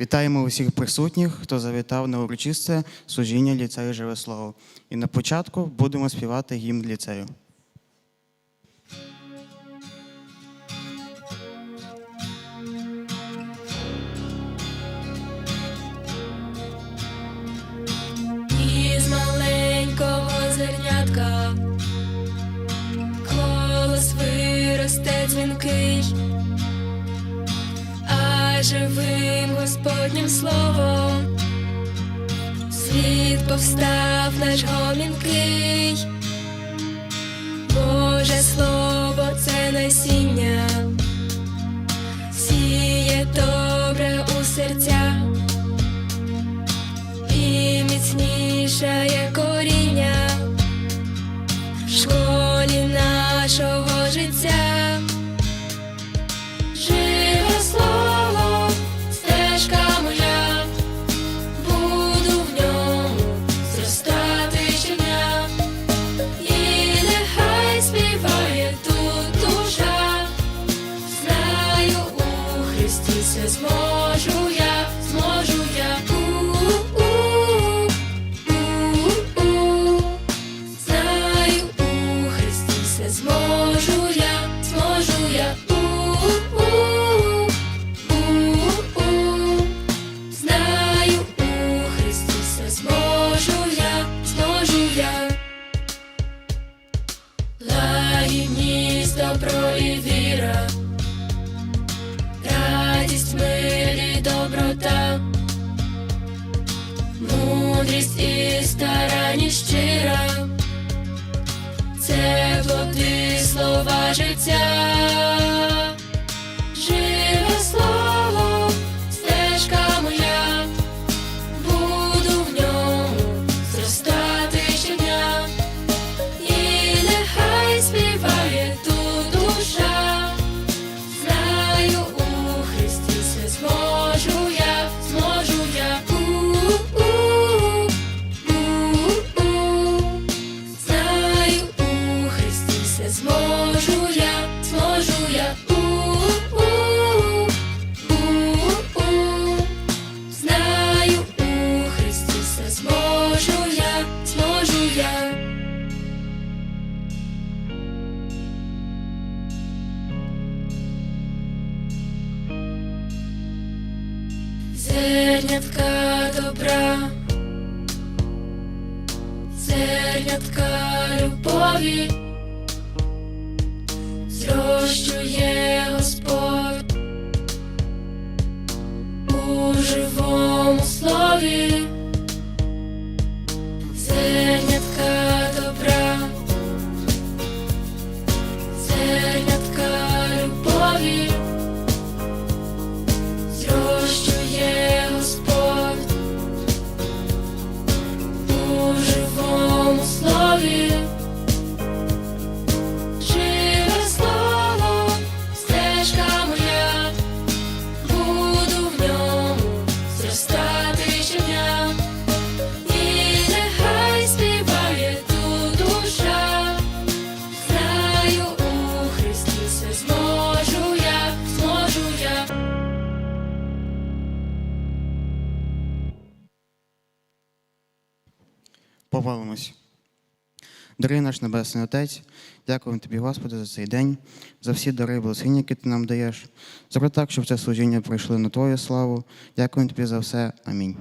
Вітаємо усіх присутніх, хто завітав на урочисте служіння ліцею Живе Слово. І на початку будемо співати гімн ліцею. Із маленького зернятка колос виросте дзвінкий, живим Господнім словом. Світ повстав наш гомінкий, Боже слово це насіння, сіє добре у серцях і міцнішає живому слові, Дорогий наш Небесний Отець, дякуємо Тобі, Господи, за цей день, за всі дари благословення, які ти нам даєш. Зроби так, щоб це служіння пройшло на Твою славу. Дякуємо Тобі за все. Амінь.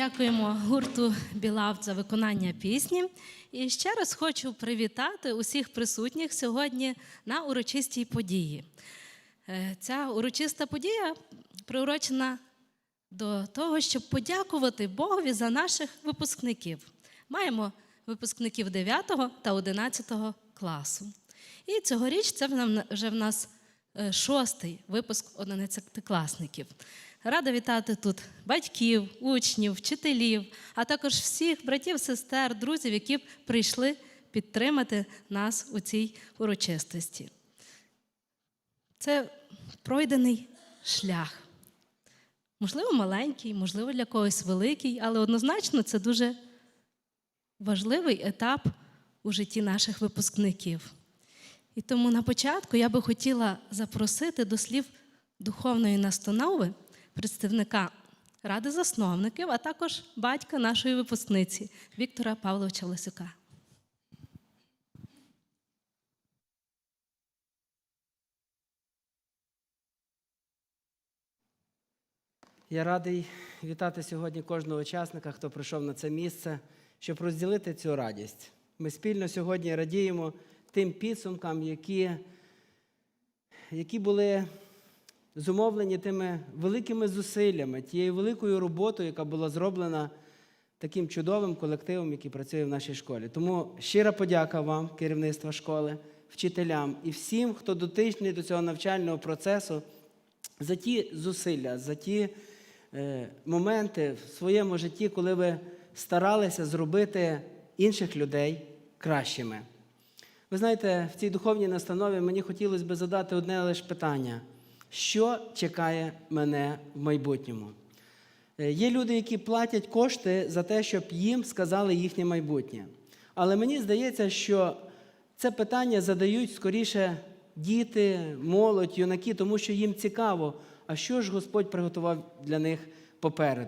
Дякуємо гурту Білавт за виконання пісні. І ще раз хочу привітати усіх присутніх сьогодні на урочистій події. Е, Ця урочиста подія приурочена до того, щоб подякувати Богові за наших випускників. Маємо випускників 9 та 11 класу. І цьогоріч це вже в нас е, шостий випуск 11-класників. Рада вітати тут батьків, учнів, вчителів, а також всіх братів, сестер, друзів, які прийшли підтримати нас у цій урочистості. Це пройдений шлях. Можливо, маленький, можливо, для когось великий, але однозначно це дуже важливий етап у житті наших випускників. І тому на початку я би хотіла запросити до слів духовної настанови представника Ради засновників, а також батька нашої випускниці Віктора Павловича Лисюка. Я радий вітати сьогодні кожного учасника, хто прийшов на це місце, щоб розділити цю радість. Ми спільно сьогодні радіємо тим підсумкам, які, які були зумовлені тими великими зусиллями, тією великою роботою, яка була зроблена таким чудовим колективом, який працює в нашій школі. Тому щира подяка вам, керівництво школи, вчителям і всім, хто дотичний до цього навчального процесу, за ті зусилля, за ті е, моменти в своєму житті, коли ви старалися зробити інших людей кращими. Ви знаєте, в цій духовній настанові мені хотілося б задати одне лише питання: що чекає мене в майбутньому? Е, Є люди, які платять кошти за те, щоб їм сказали їхнє майбутнє. Але мені здається, що це питання задають скоріше діти, молодь, юнаки, тому що їм цікаво, а що ж Господь приготував для них попереду.